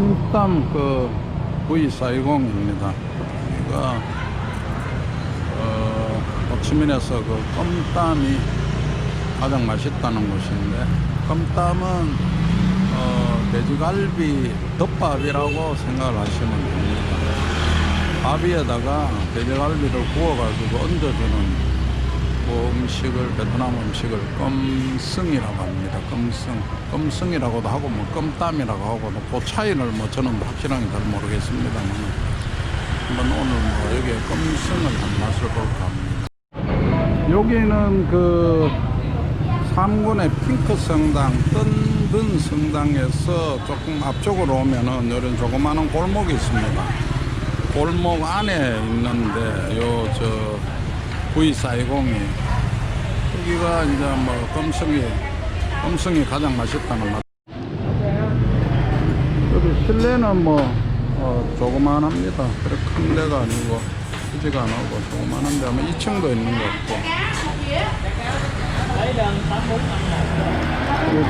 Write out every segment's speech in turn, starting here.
껌땀 그 V 사이공입니다. 여기가 어, 호치민에서 그 껌땀이 가장 맛있다는 곳인데 껌땀은 어, 돼지갈비 덮밥이라고 생각을 하시면 됩니다. 밥 위에다가 돼지갈비를 구워가지고 얹어주는 그 음식을 베트남 음식을 껌승이라고 합니다. 껌승, 껌승이라고도 하고 뭐 껌땀이라고 하고도 그 차이를 뭐 저는 확실하게 잘 모르겠습니다만 한번 오늘 뭐 여기에 껌승을 한 맛을 볼까 합니다. 여기는 그 삼군의 핑크 성당, 뜬든 성당에서 조금 앞쪽으로 오면은 이런 조그마한 골목이 있습니다. 골목 안에 있는데 요저 V 사이공이 여기가 이제 뭐 껌성이 껌성이 가장 맛있다는 맛. 여기 실내는 뭐 어, 조그만합니다. 그래 큰 데가 아니고 크지가 않고 조그만한데 아마 2층도 있는 것 같고.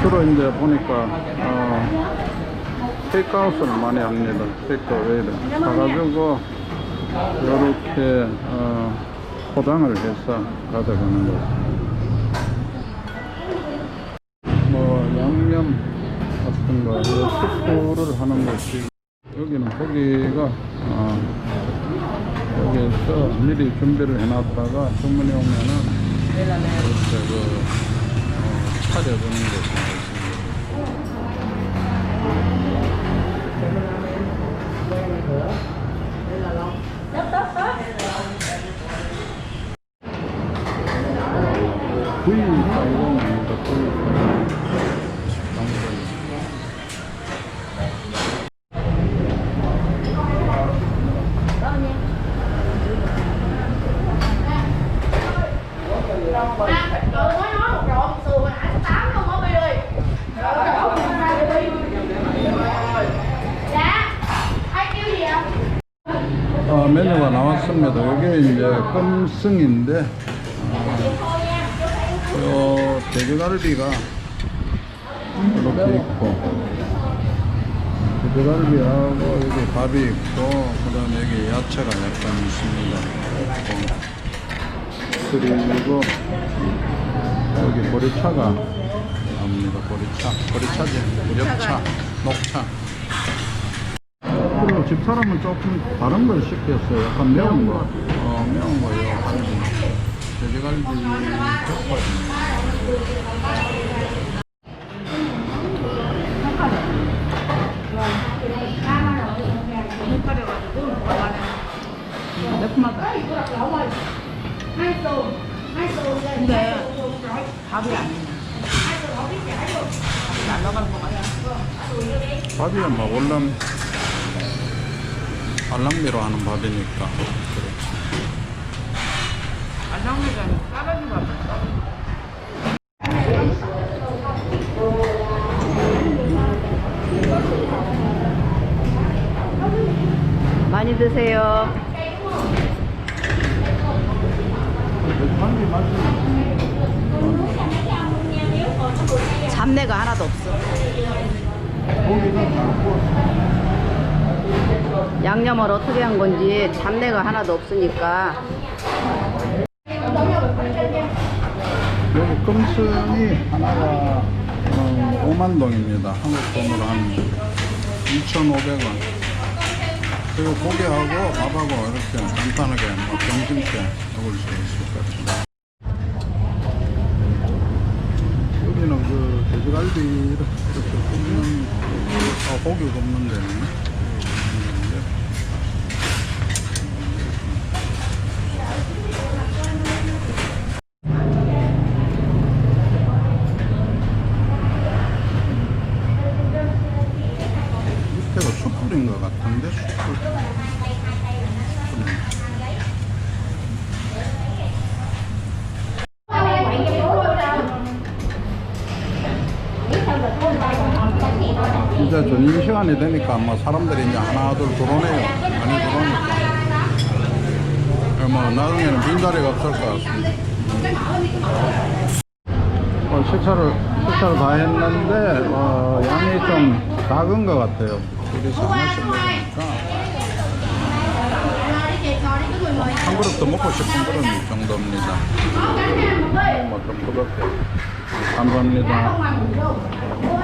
주로 이제 보니까 어, 테이크아웃을 많이 합니다. 테이크어웨이를 사가지고 이렇게 어, 포장을 해서 가져가는 것입니다. 뭐 양념 같은 거 스프를 하는 것이 여기는 고기가 어, 여기에서 미리 준비를 해놨다가 주문이 오면은 이렇게 그 어, 차려주는 것입니다. Dạ Ai kêu gì ạ? 어, 메뉴가 나왔습니다. 여기 이제 껌승인데, 어, 돼지갈비가 이렇게 있고, 돼지갈비하고 여기 밥이 있고, 그 다음에 여기 야채가 약간 있습니다. 그리고 여기 보리차가 나옵니다. 보리차. 보리차지. 무렵차. 녹차. 그리고 집사람은 조금 다른 걸 시켰어요. 약간 매운 거. 어, 매운 거요. 갈비. 돼지갈비 족발. Lên 근데 밥이 아니야. 같아. 밥이야, 뭐, 원래 알랑미로 하는 밥이니까. 그렇지. 많이 드세요. 잡내가 하나도 없어. 양념을 어떻게 한 건지 잡내가 하나도 없으니까 여기 껌순이 하나가 어, 5만 동입니다. 한국 돈으로 한 2,500원. 그리고 고기하고 밥하고 이렇게 간단하게 뭐 점심때 먹을 수 있을 것 같습니다. 여기는 그 돼지갈비 이렇게 굽는 어, 고기 굽는 데는 있는데 밑에가 숯불인 것 같은데 숯불 이제 저녁 시간이 되니까 뭐 사람들이 이제 하나 둘 들어오네요. 많이 들어오니까. 뭐 나중에는 빈자리가 없을 것 같습니다. 어, 식사를 식사를 다 했는데 어, 양이 좀 작은 것 같아요. 둘이서 하나씩 먹으니까. 한 그릇 더 먹고 싶은 그런 정도입니다. Có cánh em một ơi 뭐좀 그렇게 감사합니다.